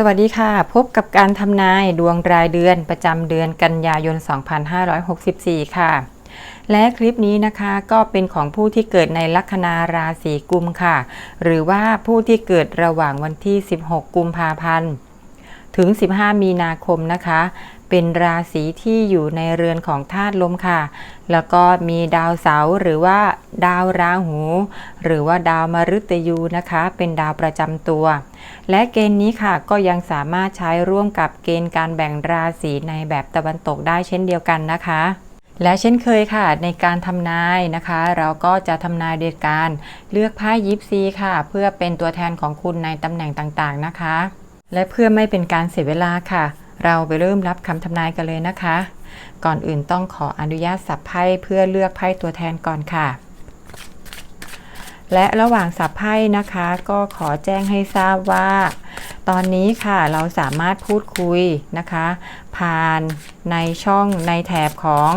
สวัสดีค่ะ พบกับการทำนายดวงรายเดือนประจำเดือนกันยายน 2564 ค่ะ และคลิปนี้นะคะก็เป็นของผู้ที่เกิดในลัคนาราศีกุมค่ะ หรือว่าผู้ที่เกิดระหว่างวันที่ 16 กุมภาพันธ์ ถึง 15 มีนาคมนะคะ เป็นราศีที่อยู่ในเรือนของธาตุลมค่ะ แล้วก็มีดาวเสาร์หรือว่าดาวราหู หรือว่าดาวมฤตยูนะคะ เป็นดาวประจำตัว และเกณฑ์นี้ค่ะก็ยังสามารถใช้ร่วมกับเกณฑ์การแบ่งราศีในแบบตะวันตกได้เช่นเดียวกันนะคะและเช่นเคยค่ะในการทำนายนะคะ เราก็จะทำนายโดยการเลือกไพ่ยิปซีค่ะ เพื่อเป็นตัวแทนของคุณในตำแหน่งต่างๆนะคะ และเพื่อไม่เป็นการเสียเวลาค่ะ เราไปเริ่มรับคำทำนายกันเลยนะคะ ก่อนอื่นต้องขออนุญาตสับไพ่เพื่อเลือกไพ่ตัวแทนก่อนค่ะ และระหว่างสับไพ่นะคะ ก็ขอแจ้งให้ทราบว่า ตอนนี้ค่ะเราสามารถพูดคุยนะคะ ผ่านในช่องในแถบของ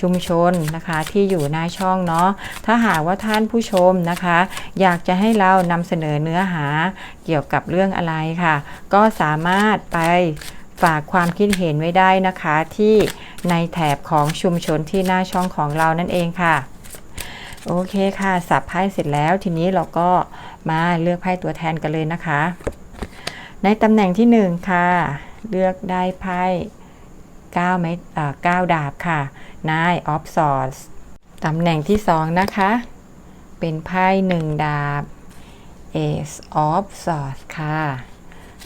ชุมชนนะคะที่อยู่หน้าช่องเนาะถ้าหากว่าท่านผู้ชมนะคะ อยากจะให้เรานำเสนอเนื้อหาเกี่ยวกับเรื่องอะไรค่ะ ก็สามารถไป ฝากความคิดเห็นไว้ได้นะคะที่ในแถบของชุมชนที่หน้าช่องของเรานั่นเองค่ะ โอเคค่ะ สับไพ่เสร็จแล้วทีนี้เราก็มาเลือกไพ่ตัวแทนกันเลยนะคะ ในตำแหน่งที่ 1 ค่ะ เลือกได้ไพ่9ไม้เอ่อ9ดาบค่ะ Nine of Swords ตำแหน่งที่ 2 นะคะ เป็นไพ่1ดาบ Ace of Swords ค่ะ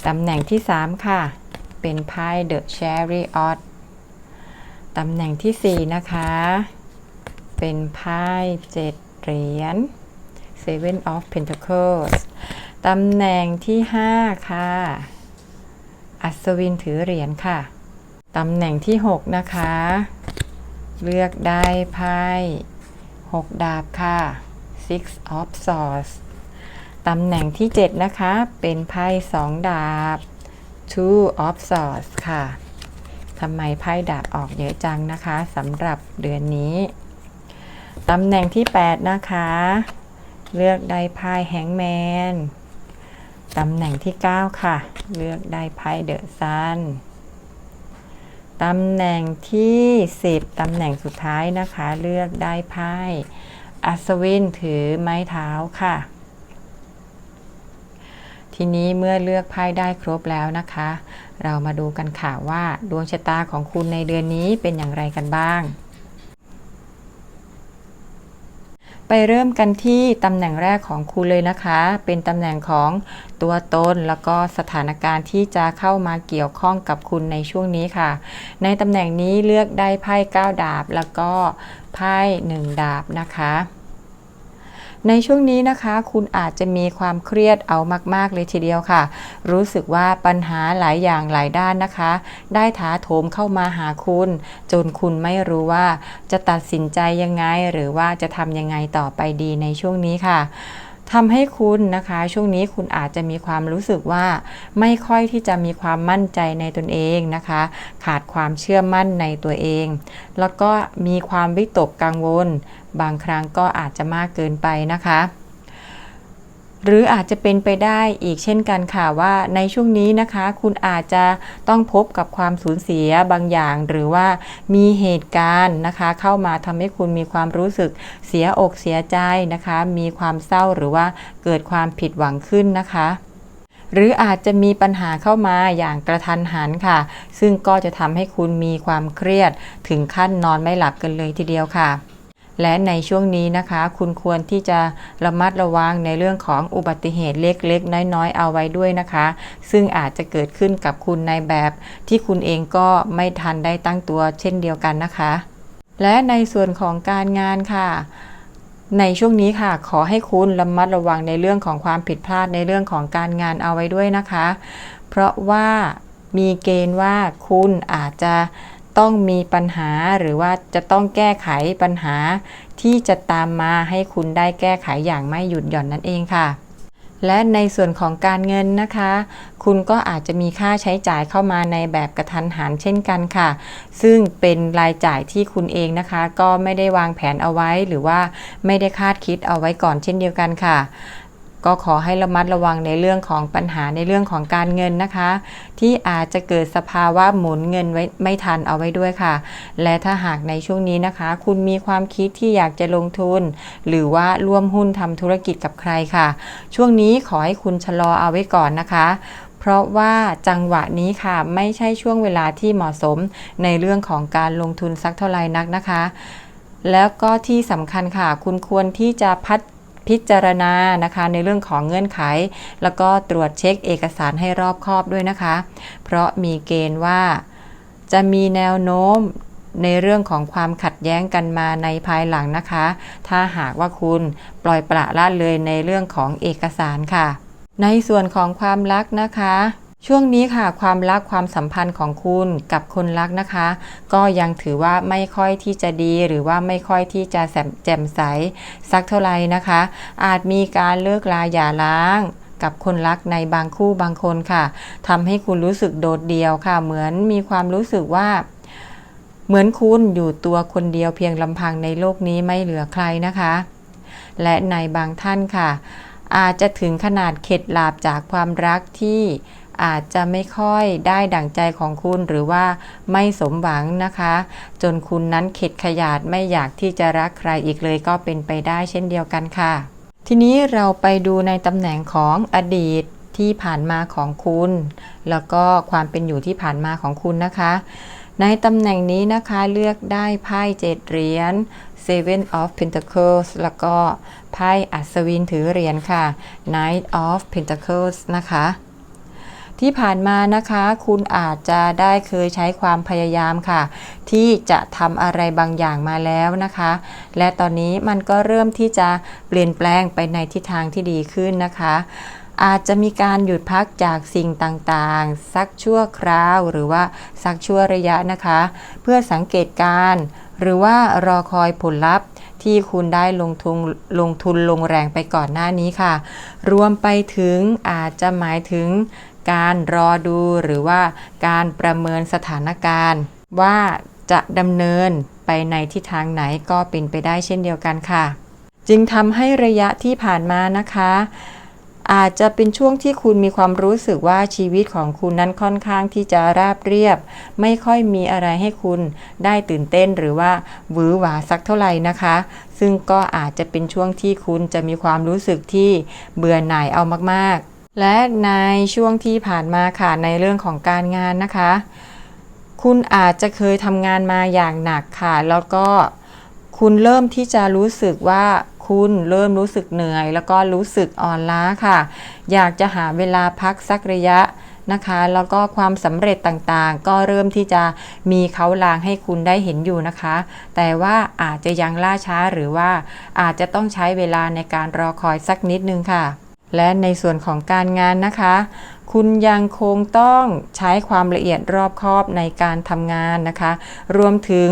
ตำแหน่งที่ 3 ค่ะ เป็นไพ่ The Chariot ตำแหน่งที่ 4 นะคะ เป็นไพ่เจ็ดเหรียญ Seven of Pentacles ตำแหน่งที่ 5 ค่ะ อัศวินถือเหรียญค่ะ ตำแหน่งที่ 6 นะคะ เลือกได้ไพ่6ดาบค่ะ Six of Swords ตำแหน่งที่ 7 นะคะ เป็นไพ่2ดาบ Two of Swords ค่ะทำไมไพ่ดาบออกเยอะจังนะคะสำหรับเดือนนี้ตำแหน่งที่ 8 นะคะ เลือกได้ไพ่แฮงแมนตำแหน่งที่ 9 ค่ะ เลือกได้ไพ่เดอะซันตำแหน่งที่ 10 ตำแหน่งสุดท้ายนะคะ เลือกได้ไพ่อัศวินถือไม้เท้าค่ะ ทีนี้เมื่อเลือกไพ่ได้ครบแล้วนะคะ เรามาดูกันค่ะว่าดวงชะตาของคุณในเดือนนี้เป็นอย่างไรกันบ้าง ไปเริ่มกันที่ตำแหน่งแรกของคุณเลยนะคะ เป็นตำแหน่งของตัวตนแล้วก็สถานการณ์ที่จะเข้ามาเกี่ยวข้องกับคุณในช่วงนี้ค่ะ ในตำแหน่งนี้เลือกได้ไพ่9ดาบแล้วก็ไพ่1ดาบนะคะ ในช่วงนี้นะคะ คุณอาจจะมีความเครียดเอามาก ๆ เลยทีเดียวค่ะ รู้สึกว่าปัญหาหลายอย่างหลายด้านนะคะ ได้ถาโถมเข้ามาหาคุณ จนคุณไม่รู้ว่าจะตัดสินใจยังไง หรือว่าจะทำยังไงต่อไปดีในช่วงนี้ค่ะ ทำให้คุณนะคะ ช่วงนี้คุณอาจจะมีความรู้สึกว่า ไม่ค่อยที่จะมีความมั่นใจในตนเองนะคะ ขาดความเชื่อมั่นในตัวเอง แล้วก็มีความวิตกกังวล บางครั้งก็อาจจะมากเกินไปนะคะ หรืออาจจะเป็นไปได้อีกเช่นกันค่ะว่าในช่วงนี้นะคะ คุณอาจจะต้องพบกับความสูญเสียบางอย่าง หรือว่ามีเหตุการณ์นะคะ เข้ามาทำให้คุณมีความรู้สึกเสียอกเสียใจนะคะ มีความเศร้าหรือว่าเกิดความผิดหวังขึ้นนะคะหรืออาจจะมีปัญหาเข้ามาอย่างกระทันหันค่ะ ซึ่งก็จะทำให้คุณมีความเครียดถึงขั้นนอนไม่หลับกันเลยทีเดียวค่ะ และในช่วงนี้นะคะ คุณควรที่จะระมัดระวังในเรื่องของอุบัติเหตุเล็กๆ น้อยๆ เอาไว้ด้วยนะคะ ซึ่งอาจจะเกิดขึ้นกับคุณในแบบที่คุณเองก็ไม่ทันได้ตั้งตัวเช่นเดียวกันนะคะ และในส่วนของการงานค่ะในช่วงนี้ค่ะขอให้คุณระมัดระวังในเรื่องของความผิดพลาดในเรื่องของการงานเอาไว้ด้วยนะคะ เพราะว่ามีเกณฑ์ว่าคุณอาจจะ ต้องมีปัญหาหรือว่าจะต้องแก้ไขปัญหาที่จะตามมาให้คุณได้แก้ไขอย่างไม่หยุดหย่อนนั่นเองค่ะ และในส่วนของการเงินนะคะ คุณก็อาจจะมีค่าใช้จ่ายเข้ามาในแบบกระทันหันเช่นกันค่ะ ซึ่งเป็นรายจ่ายที่คุณเองนะคะ ก็ไม่ได้วางแผนเอาไว้หรือว่าไม่ได้คาดคิดเอาไว้ก่อนเช่นเดียวกันค่ะ ก็ขอให้ระมัดระวังในเรื่องของปัญหาในเรื่องของการเงินนะคะ ที่อาจจะเกิดสภาวะหมุนเงินไว้ไม่ทันเอาไว้ด้วยค่ะ และถ้าหากในช่วงนี้นะคะ คุณมีความคิดที่อยากจะลงทุน หรือว่าร่วมหุ้นทำธุรกิจกับใครค่ะ ช่วงนี้ขอให้คุณชะลอเอาไว้ก่อนนะคะเพราะว่าจังหวะนี้ค่ะไม่ใช่ช่วงเวลาที่เหมาะสมในเรื่องของการลงทุนสักเท่าไหร่นักนะคะ แล้วก็ที่สำคัญค่ะ คุณควรที่จะพัด พิจารณานะคะในเรื่องของเงื่อนไข แล้วก็ตรวจเช็คเอกสารให้รอบคอบด้วยนะคะ เพราะมีเกณฑ์ว่าจะมีแนวโน้มในเรื่องของความขัดแย้งกันมาในภายหลังนะคะ ถ้าหากว่าคุณปล่อยปละละเลยในเรื่องของเอกสารค่ะ ในส่วนของความรักนะคะ ช่วงนี้ค่ะความรักความสัมพันธ์ของคุณกับคนรักนะคะ ก็ยังถือว่าไม่ค่อยที่จะดีหรือว่าไม่ค่อยที่จะแจ่มใสสักเท่าไหร่นะคะ อาจมีการเลิกลาหย่าร้างกับคนรักในบางคู่บางคนค่ะทำให้คุณรู้สึกโดดเดี่ยวค่ะ เหมือนมีความรู้สึกว่าเหมือนคุณอยู่ตัวคนเดียวเพียงลำพังในโลกนี้ไม่เหลือใครนะคะ และในบางท่านค่ะ อาจจะถึงขนาดเข็ดหลาบจากความรักที่ อาจจะไม่ค่อยได้ดั่งใจของคุณหรือว่าไม่สมหวังนะคะ จนคุณนั้นเข็ดขยาดไม่อยากที่จะรักใครอีกเลยก็เป็นไปได้เช่นเดียวกันค่ะ ทีนี้เราไปดูในตำแหน่งของอดีตที่ผ่านมาของคุณ แล้วก็ความเป็นอยู่ที่ผ่านมาของคุณนะคะ ในตำแหน่งนี้นะคะเลือกได้ไพ่เจ็ดเหรียญ Seven of Pentacles แล้วก็ไพ่อัศวินถือเหรียญค่ะ Knight of Pentacles นะคะ ที่ผ่านมานะคะ คุณอาจจะได้เคยใช้ความพยายามค่ะ ที่จะทำอะไรบางอย่างมาแล้วนะคะ และตอนนี้มันก็เริ่มที่จะเปลี่ยนแปลงไปในทิศทางที่ดีขึ้นนะคะอาจจะมีการหยุดพักจากสิ่งต่างๆ สักชั่วคราวหรือว่าสักชั่วระยะนะคะ เพื่อสังเกตการ์หรือว่ารอคอยผลลัพธ์ที่คุณได้ลงทุนลงทุนลงแรงไปก่อนหน้านี้ค่ะ รวมไปถึงอาจจะหมายถึง การรอดูหรือว่าการประเมินสถานการณ์ ว่าจะดำเนินไปในทิศทางไหนก็เป็นไปได้เช่นเดียวกันค่ะ จึงทำให้ระยะที่ผ่านมานะคะ อาจจะเป็นช่วงที่คุณมีความรู้สึกว่าชีวิตของคุณนั้นค่อนข้างที่จะราบเรียบ ไม่ค่อยมีอะไรให้คุณได้ตื่นเต้นหรือว่าหวือหวาสักเท่าไหร่นะคะ ซึ่งก็อาจจะเป็นช่วงที่คุณจะมีความรู้สึกที่เบื่อหน่ายเอามากๆ และในช่วงที่ผ่านมาค่ะในเรื่องของการงานนะคะ คุณอาจจะเคยทำงานมาอย่างหนักค่ะ แล้วก็คุณเริ่มที่จะรู้สึกว่าคุณเริ่มรู้สึกเหนื่อย แล้วก็รู้สึกอ่อนล้าค่ะ อยากจะหาเวลาพักสักระยะนะคะ แล้วก็ความสำเร็จต่างๆ ก็เริ่มที่จะมีเขาลางให้คุณได้เห็นอยู่นะคะ แต่ว่าอาจจะยังล่าช้าหรือว่าอาจจะต้องใช้เวลาในการรอคอยสักนิดนึงค่ะ และในส่วนของการงานนะคะ คุณยังคงต้องใช้ความละเอียดรอบคอบในการทำงานนะคะ รวมถึง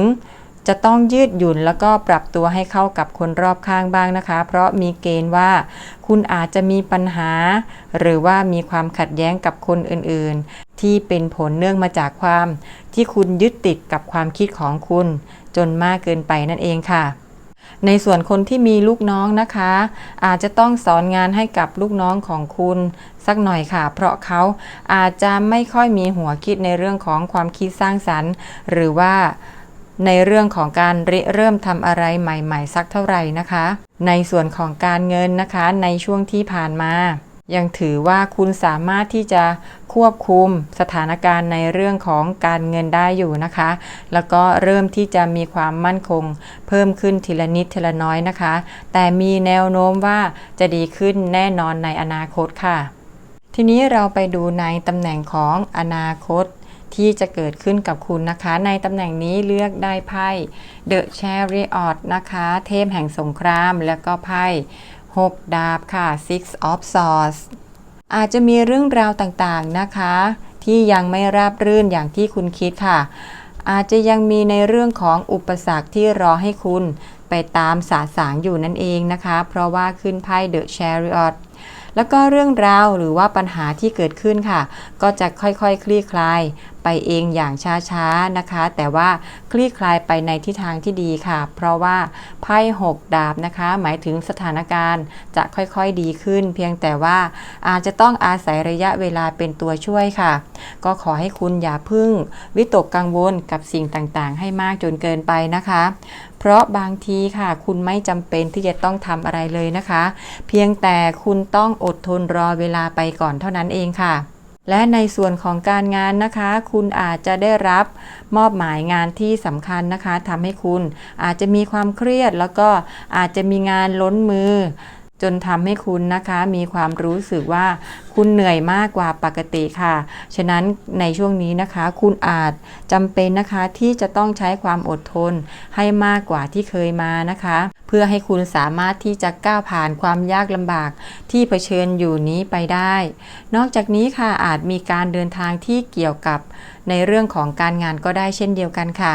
จะต้องยืดหยุ่นแล้วก็ปรับตัวให้เข้ากับคนรอบข้างบ้างนะคะ เพราะมีเกณฑ์ว่าคุณอาจจะมีปัญหา หรือว่ามีความขัดแย้งกับคนอื่นๆ ที่เป็นผลเนื่องมาจากความ ที่คุณยึดติดกับความคิดของคุณ จนมากเกินไปนั่นเองค่ะ ในส่วนคนที่มีลูกน้องนะคะ อาจจะต้องสอนงานให้กับลูกน้องของคุณสักหน่อยค่ะ เพราะเขาอาจจะไม่ค่อยมีหัวคิดในเรื่องของความคิดสร้างสรรค์ หรือว่าในเรื่องของการริเริ่มทำอะไรใหม่ๆ สักเท่าไหร่นะคะ ในส่วนของการเงินนะคะในช่วงที่ผ่านมา ยังถือว่าคุณสามารถที่จะ ควบคุมสถานการณ์ในเรื่องของการเงินได้อยู่นะคะ แล้วก็เริ่มที่จะมีความมั่นคง เพิ่มขึ้นทีละนิดทีละน้อยนะคะ แต่มีแนวโน้มว่าจะดีขึ้นแน่นอนในอนาคตค่ะ ทีนี้เราไปดูในตำแหน่งของอนาคตที่จะเกิดขึ้นกับคุณนะคะ ในตำแหน่งนี้เลือกได้ไพ่ The Chariot นะคะ เทพแห่งสงคราม แล้วก็ไพ่ 6 ดาบค่ะ Six of Swords อาจจะมีเรื่องราวต่างๆนะคะ ที่ยังไม่ราบรื่นอย่างที่คุณคิดค่ะ อาจจะยังมีในเรื่องของอุปสรรคที่รอให้คุณไปตามสาสางอยู่นั่นเองนะคะ เพราะว่าขึ้นไพ่ The Chariot แล้วก็เรื่องราวหรือว่าปัญหาที่เกิดขึ้นค่ะ ก็จะค่อยๆคคลี่คลายไปเองอย่างช้าๆนะคะ แต่ว่าคลี่คลายไปในทิศทางที่ดีค่ะ เพราะว่าไพ่หกดาบนะคะ หมายถึงสถานการณ์จะค่อยๆดีขึ้น เพียงแต่ว่าอาจจะต้องอาศัยระยะเวลาเป็นตัวช่วยค่ะ ก็ขอให้คุณอย่าพึ่ง วิตกกังวลกับสิ่งต่างๆ ให้มากจนเกินไปนะคะ เพราะบางทีค่ะคุณไม่จำเป็นที่จะต้องทำอะไรเลยนะคะ เพียงแต่คุณต้องอดทนรอเวลาไปก่อนเท่านั้นเองค่ะและในส่วนของการงานนะคะ คุณอาจจะได้รับมอบหมายงานที่สำคัญนะคะทำให้คุณอาจจะมีความเครียด แล้วก็อาจจะมีงานล้นมือ จนทำให้คุณนะคะมีความรู้สึกว่าคุณเหนื่อยมากกว่าปกติค่ะ ฉะนั้นในช่วงนี้นะคะ คุณอาจจำเป็นนะคะที่จะต้องใช้ความอดทนให้มากกว่าที่เคยมานะคะ เพื่อให้คุณสามารถที่จะก้าวผ่านความยากลำบากที่เผชิญอยู่นี้ไปได้ นอกจากนี้ค่ะอาจมีการเดินทางที่เกี่ยวกับในเรื่องของการงานก็ได้เช่นเดียวกันค่ะ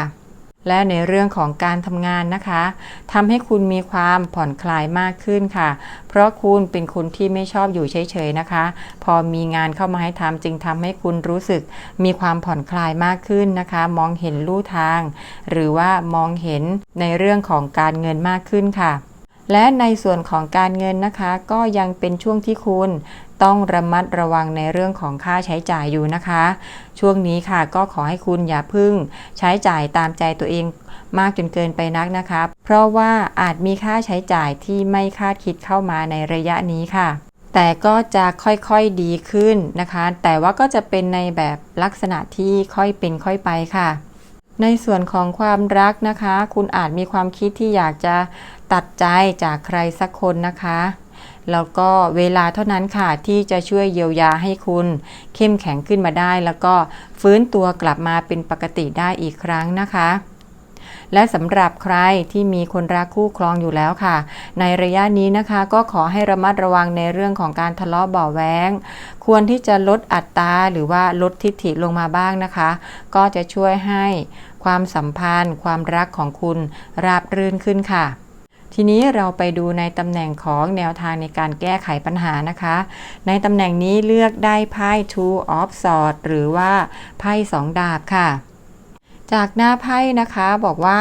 และในเรื่องของการทำงานนะคะทำให้คุณมีความผ่อนคลายมากขึ้นค่ะ เพราะคุณเป็นคนที่ไม่ชอบอยู่เฉยๆนะคะ พอมีงานเข้ามาให้ทำจึงทำให้คุณรู้สึกมีความผ่อนคลายมากขึ้นนะคะ มองเห็นลู่ทาง หรือว่ามองเห็นในเรื่องของการเงินมากขึ้นค่ะ และในส่วนของการเงินนะคะ ก็ยังเป็นช่วงที่คุณต้องระมัดระวังในเรื่องของค่าใช้จ่ายอยู่นะคะ ช่วงนี้ค่ะ ก็ขอให้คุณอย่าพึ่งใช้จ่ายตามใจตัวเองมากจนเกินไปนักนะคะ เพราะว่าอาจมีค่าใช้จ่ายที่ไม่คาดคิดเข้ามาในระยะนี้ค่ะ แต่ก็จะค่อยๆดีขึ้นนะคะ แต่ว่าก็จะเป็นในแบบลักษณะที่ค่อยเป็นค่อยไปค่ะ ในส่วนของความรักนะคะ คุณอาจมีความคิดที่อยากจะตัดใจจากใครสักคนนะคะ แล้วก็เวลาเท่านั้นค่ะที่จะช่วยเยียวยาให้คุณ เข้มแข็งขึ้นมาได้ แล้วก็ฟื้นตัวกลับมาเป็นปกติได้อีกครั้งนะคะและสำหรับใครที่มีคนรักคู่ครองอยู่แล้วค่ะ ในระยะนี้นะคะก็ขอให้ระมัดระวังในเรื่องของการทะเลาะเบาแว้งควรที่จะลดอัตราหรือว่าลดทิฐิลงมาบ้างนะคะ ก็จะช่วยให้ความสัมพันธ์ ความรักของคุณราบรื่นขึ้นค่ะ ทีนี้เราไปดูในตำแหน่งของแนวทางในการแก้ไขปัญหานะคะ ในตำแหน่งนี้เลือกได้ไพ่ two of swords หรือว่าไพ่สองดาบค่ะ จากหน้าไพ่นะคะบอกว่า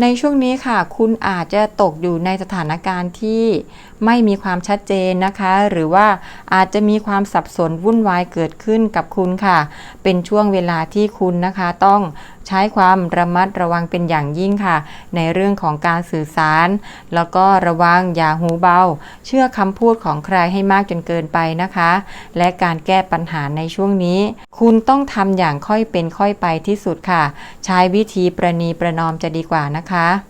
ในช่วงนี้ค่ะ คุณอาจจะตกอยู่ในสถานการณ์ที่ ไม่มีความชัดเจนนะคะ หรือว่าอาจจะมีความสับสนวุ่นวายเกิดขึ้นกับคุณค่ะ เป็นช่วงเวลาที่คุณนะคะต้องใช้ความระมัดระวังเป็นอย่างยิ่งค่ะ ในเรื่องของการสื่อสาร แล้วก็ระวังอย่าหูเบา เชื่อคำพูดของใครให้มากจนเกินไปนะคะ และการแก้ปัญหาในช่วงนี้ คุณต้องทำอย่างค่อยเป็นค่อยไปที่สุดค่ะ ใช้วิธีประนีประนอมจะดีกว่านะคะ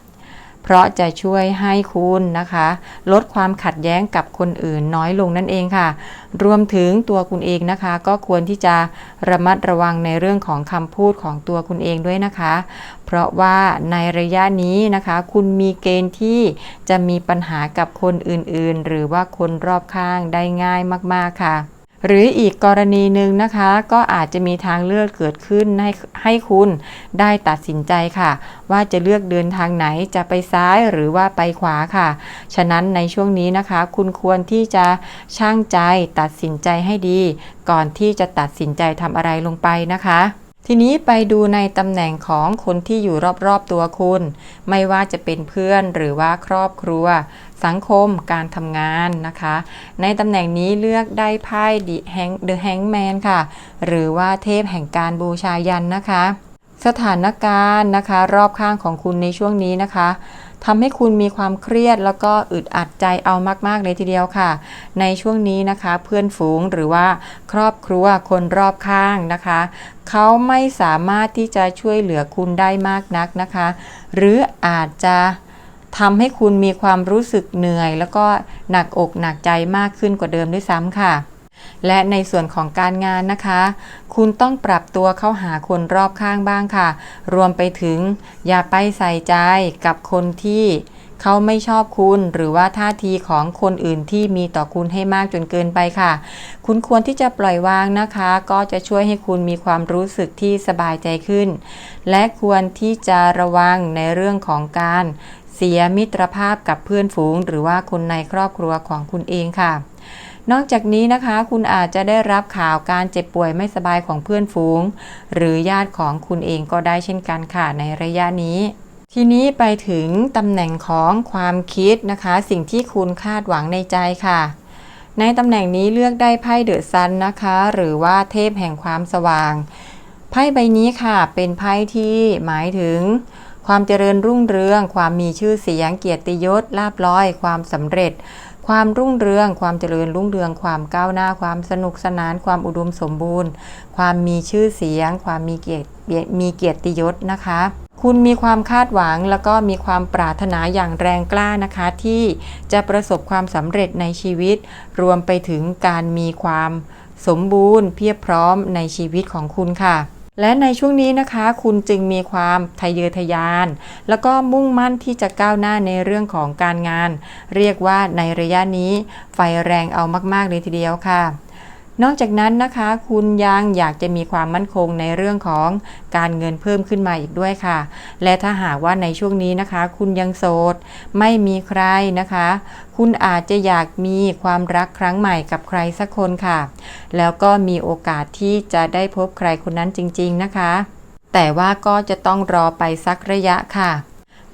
เพราะจะช่วยให้คุณนะคะ ลดความขัดแย้งกับคนอื่นน้อยลงนั่นเองค่ะ รวมถึงตัวคุณเองนะคะ ก็ควรที่จะระมัดระวังในเรื่องของคำพูดของตัวคุณเองด้วยนะคะ เพราะว่าในระยะนี้นะคะ คุณมีเกณฑ์ที่จะมีปัญหากับคนอื่นๆ หรือว่าคนรอบข้างได้ง่ายมากๆค่ะ หรืออีกกรณีหนึ่งนะคะ ก็อาจจะมีทางเลือกเกิดขึ้นให้ให้คุณได้ตัดสินใจค่ะ ว่าจะเลือกเดินทางไหนจะไปซ้ายหรือว่าไปขวาค่ะ ฉะนั้นในช่วงนี้นะคะ คุณควรที่จะช่างใจตัดสินใจให้ดี ก่อนที่จะตัดสินใจทำอะไรลงไปนะคะ ทีนี้ไปดูในตำแหน่งของคนที่อยู่รอบๆตัวคุณ ไม่ว่าจะเป็นเพื่อนหรือว่าครอบครัว สังคมการทำงานนะคะ ในตำแหน่งนี้เลือกได้ไพ่ The Hangman ค่ะ หรือว่าเทพแห่งการบูชายันนะคะ สถานการณ์นะคะ รอบข้างของคุณในช่วงนี้นะคะ ทำให้คุณมีความเครียดแล้วก็อึดอัดใจเอามาก ๆ เลยทีเดียวค่ะ ในช่วงนี้นะคะเพื่อนฝูงหรือว่าครอบครัวคนรอบข้างนะคะเขาไม่สามารถที่จะช่วยเหลือคุณได้มากนักนะคะ หรืออาจจะทำให้คุณมีความรู้สึกเหนื่อย แล้วก็หนักอกหนักใจมากขึ้นกว่าเดิมด้วยซ้ำค่ะ และในส่วนของการงานนะคะ คุณต้องปรับตัวเข้าหาคนรอบข้างบ้างค่ะ รวมไปถึงอย่าไปใส่ใจกับคนที่เขาไม่ชอบคุณหรือว่าท่าทีของคนอื่นที่มีต่อคุณให้มากจนเกินไปค่ะ คุณควรที่จะปล่อยวางนะคะ ก็จะช่วยให้คุณมีความรู้สึกที่สบายใจขึ้น และควรที่จะระวังในเรื่องของการเสียมิตรภาพกับเพื่อนฝูง หรือว่าคนในครอบครัวของคุณเองค่ะ นอกจากนี้นะคะ คุณอาจจะได้รับข่าวการเจ็บป่วยไม่สบายของเพื่อนฝูง หรือญาติของคุณเองก็ได้เช่นกันค่ะในระยะนี้ทีนี้ไปถึงตำแหน่งของความคิดนะคะ สิ่งที่คุณคาดหวังในใจค่ะ ในตำแหน่งนี้เลือกได้ไพ่เดอะซันนะคะ หรือว่าเทพแห่งความสว่าง ไพ่ใบนี้ค่ะ เป็นไพ่ที่หมายถึง ความเจริญรุ่งเรือง ความมีชื่อเสียงเกียรติยศลาบลอย ความสำเร็จ ความรุ่งเรือง ความเจริญรุ่งเรือง ความก้าวหน้า ความสนุกสนาน ความอุดมสมบูรณ์ ความมีชื่อเสียง ความมีเกียรติมีเกียรติยศนะคะ คุณมีความคาดหวังแล้วก็มีความปรารถนาอย่างแรงกล้านะคะ ที่จะประสบความสำเร็จในชีวิต รวมไปถึงการมีความสมบูรณ์ เพียบพร้อมในชีวิตของคุณค่ะ และในช่วงนี้นะคะ คุณจึงมีความทะเยอทะยาน แล้วก็มุ่งมั่นที่จะก้าวหน้าในเรื่องของการงาน เรียกว่าในระยะนี้ไฟแรงเอามาก ๆ เลยทีเดียวค่ะ นอกจากนั้นนะคะ คุณยังอยากจะมีความมั่นคงในเรื่องของการเงินเพิ่มขึ้นมาอีกด้วยค่ะ และถ้าหากว่าในช่วงนี้นะคะ คุณยังโสด ไม่มีใครนะคะ คุณอาจจะอยากมีความรักครั้งใหม่กับใครสักคนค่ะ แล้วก็มีโอกาสที่จะได้พบใครคนนั้นจริง ๆนะคะ แต่ว่าก็จะต้องรอไปสักระยะค่ะ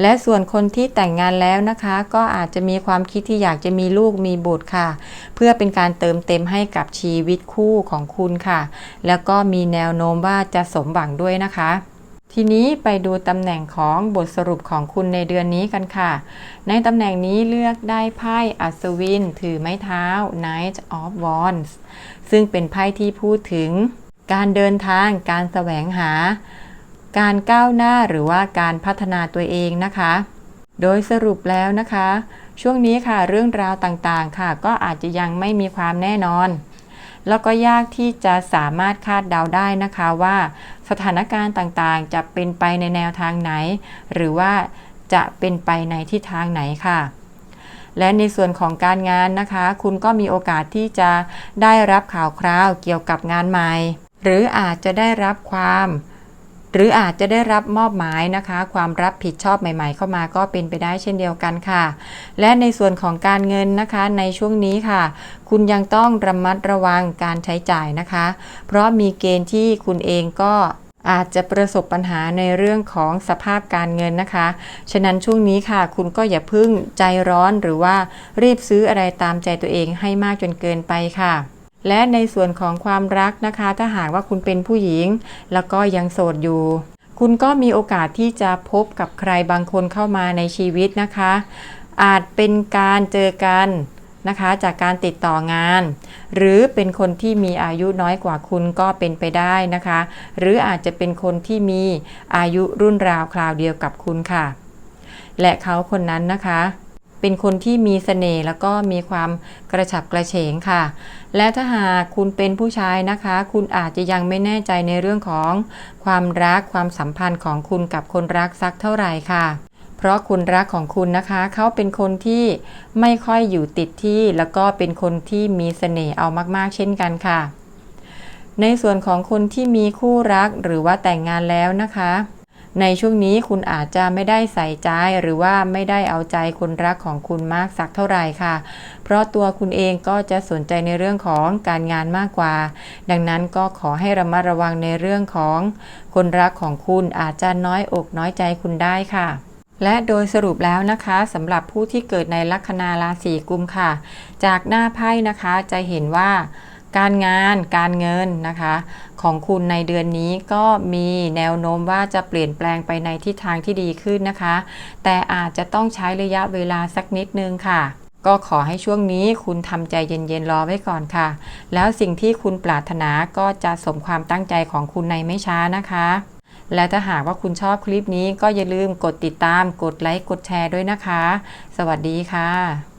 และส่วนคนที่แต่งงานแล้วนะคะ ก็อาจจะมีความคิดที่อยากจะมีลูกมีบุตรค่ะ เพื่อเป็นการเติมเต็มให้กับชีวิตคู่ของคุณค่ะ แล้วก็มีแนวโน้มว่าจะสมหวังด้วยนะคะทีนี้ไปดูตำแหน่งของบทสรุปของคุณในเดือนนี้กันค่ะ ในตำแหน่งนี้เลือกได้ไพ่อัศวิน ถือไม้เท้า Knight of Wands ซึ่งเป็นไพ่ที่พูดถึง การเดินทาง การแสวงหา การก้าวหน้าหรือว่าการพัฒนาตัวเองนะคะ โดยสรุปแล้วนะคะ ช่วงนี้ค่ะเรื่องราวต่างๆค่ะ ก็อาจจะยังไม่มีความแน่นอน แล้วก็ยากที่จะสามารถคาดเดาได้นะคะว่า สถานการณ์ต่างๆ จะเป็นไปในแนวทางไหน หรือว่าจะเป็นไปในทิศทางไหนค่ะและในส่วนของการงานนะคะ คุณก็มีโอกาสที่จะได้รับข่าวคราวเกี่ยวกับงานใหม่ หรืออาจจะได้รับความ หรืออาจจะได้รับมอบหมายนะคะ ความรับผิดชอบใหม่ ๆ เข้ามาก็เป็นไปได้เช่นเดียวกันค่ะ และในส่วนของการเงินนะคะในช่วงนี้ค่ะ คุณยังต้องระมัดระวังการใช้จ่ายนะคะ เพราะมีเกณฑ์ที่คุณเองก็อาจจะประสบปัญหาในเรื่องของสภาพการเงินนะคะ ฉะนั้นช่วงนี้ค่ะ คุณก็อย่าเพึ่งใจร้อนหรือว่ารีบซื้ออะไรตามใจตัวเองให้มากจนเกินไปค่ะ และในส่วนของความรักนะคะ ถ้าหากว่าคุณเป็นผู้หญิง แล้วก็ยังโสดอยู่ คุณก็มีโอกาสที่จะพบกับใครบางคนเข้ามาในชีวิตนะคะ อาจเป็นการเจอกันนะคะจากการติดต่องาน หรือเป็นคนที่มีอายุน้อยกว่าคุณก็เป็นไปได้นะคะ หรืออาจจะเป็นคนที่มีอายุรุ่นราวคราวเดียวกับคุณค่ะ และเขาคนนั้นนะคะ เป็นคนที่มีเสน่ห์แล้วก็มีความกระฉับกระเฉงค่ะ และถ้าหากคุณเป็นผู้ชายนะคะ คุณอาจจะยังไม่แน่ใจในเรื่องของความรักความสัมพันธ์ของคุณกับคนรักสักเท่าไหร่ค่ะ เพราะคุณรักของคุณนะคะ เขาเป็นคนที่ไม่ค่อยอยู่ติดที่ แล้วก็เป็นคนที่มีเสน่ห์เอามากๆ เช่นกันค่ะ ในส่วนของคนที่มีคู่รักหรือว่าแต่งงานแล้วนะคะ ในช่วงนี้คุณอาจจะไม่ได้ใส่ใจหรือว่าไม่ได้เอาใจคนรักของคุณมากสักเท่าไหร่ค่ะ เพราะตัวคุณเองก็จะสนใจในเรื่องของการงานมากกว่า ดังนั้นก็ขอให้ระมัดระวังในเรื่องของคนรักของคุณอาจจะน้อยอกน้อยใจคุณได้ค่ะและโดยสรุปแล้วนะคะสำหรับผู้ที่เกิดในลัคนาราศีกุมค่ะ จากหน้าไพ่นะคะจะเห็นว่า การงานการเงินนะคะ ของคุณในเดือนนี้ก็มีแนวโน้มว่าจะเปลี่ยนแปลงไปในทิศทางที่ดีขึ้นนะคะ แต่อาจจะต้องใช้ระยะเวลาสักนิดนึงค่ะก็ขอให้ช่วงนี้คุณทำใจเย็นๆรอไว้ก่อนค่ะ แล้วสิ่งที่คุณปรารถนาก็จะสมความตั้งใจของคุณในไม่ช้านะคะ และถ้าหากว่าคุณชอบคลิปนี้ก็อย่าลืมกดติดตาม กดไลค์ กดแชร์ด้วยนะคะ สวัสดีค่ะ